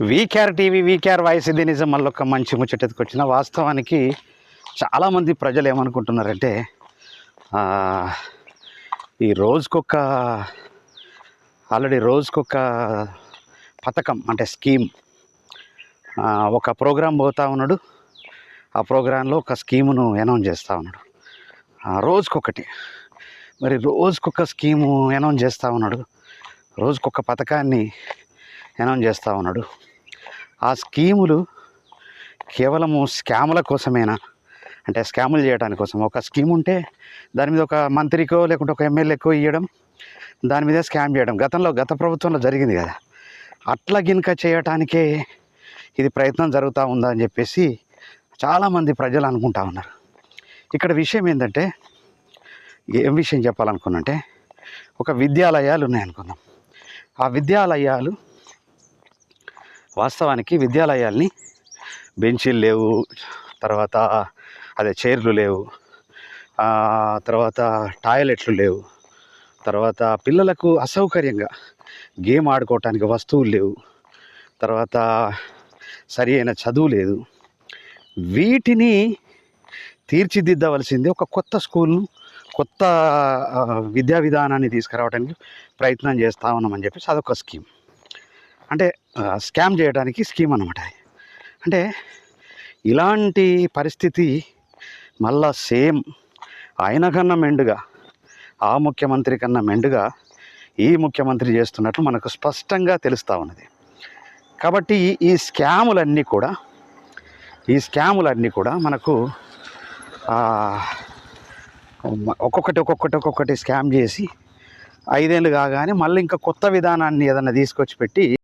VKR TV VKR voice ఇది నిజం. మళ్ళీ ఒక మంచి ముచ్చటకు వచ్చిన వాస్తవానికి చాలామంది ప్రజలు ఏమనుకుంటున్నారంటే ఈ రోజుకొక ఆల్రెడీ రోజుకొక పథకం అంటే స్కీమ్ ఒక ప్రోగ్రాం పోతా ఉన్నాడు. ఆ ప్రోగ్రాంలో ఒక స్కీమును అనౌన్స్ చేస్తూ ఉన్నాడు. రోజుకొకటి మరి రోజుకొక స్కీము అనౌన్స్ చేస్తూ ఉన్నాడు. రోజుకొక పథకాన్ని అనౌన్స్ చేస్తూ ఉన్నాడు. ఆ స్కీములు కేవలము స్కాముల కోసమేనా? అంటే స్కాములు చేయడానికి కోసం ఒక స్కీమ్ ఉంటే దాని మీద ఒక మంత్రికో లేకుంటే ఒక ఎమ్మెల్యేకో ఇవ్వడం దాని మీద స్కామ్ చేయడం. గతంలో గత ప్రభుత్వంలో జరిగింది కదా. అట్లా గినక చేయటానికే ఇది ప్రయత్నం జరుగుతూ ఉందా అని చెప్పేసి చాలామంది ప్రజలు అనుకుంటా ఉన్నారు. ఇక్కడ విషయం ఏంటంటే ఏం విషయం చెప్పాలనుకున్నంటే ఒక విద్యాలయాలు ఉన్నాయనుకుందాం. ఆ విద్యాలయాలు వాస్తవానికి విద్యాలయాల్ని బెంచీలు లేవు తర్వాత అదే చైర్లు లేవు తర్వాత టాయిలెట్లు లేవు తర్వాత పిల్లలకు అసౌకర్యంగా గేమ్ ఆడుకోవటానికి వస్తువులు లేవు తర్వాత సరి అయిన చదువు లేదు. వీటిని తీర్చిదిద్దవలసింది ఒక కొత్త స్కూల్ను కొత్త విద్యా విధానాన్ని తీసుకురావడానికి ప్రయత్నం చేస్తా ఉన్నామని చెప్పేసి అదొక స్కీమ్. అంటే స్కామ్ చేయడానికి స్కీమ్ అనమాట అంటే ఇలాంటి పరిస్థితి మళ్ళా సేమ్ ఆయన కన్నా మెండుగా ఆ ముఖ్యమంత్రి కన్నా మెండుగా ఈ ముఖ్యమంత్రి చేస్తున్నట్లు మనకు స్పష్టంగా తెలుస్తూ ఉన్నది. కాబట్టి ఈ- స్కాములన్నీ కూడా ఈ స్కాములన్నీ కూడా మనకు ఒక్కొక్కటి ఒక్కొక్కటి ఒక్కొక్కటి స్కామ్ చేసి ఐదేళ్ళు కాగానే మళ్ళీ ఇంకా కొత్త విధానాన్ని ఏదైనా తీసుకొచ్చి పెట్టి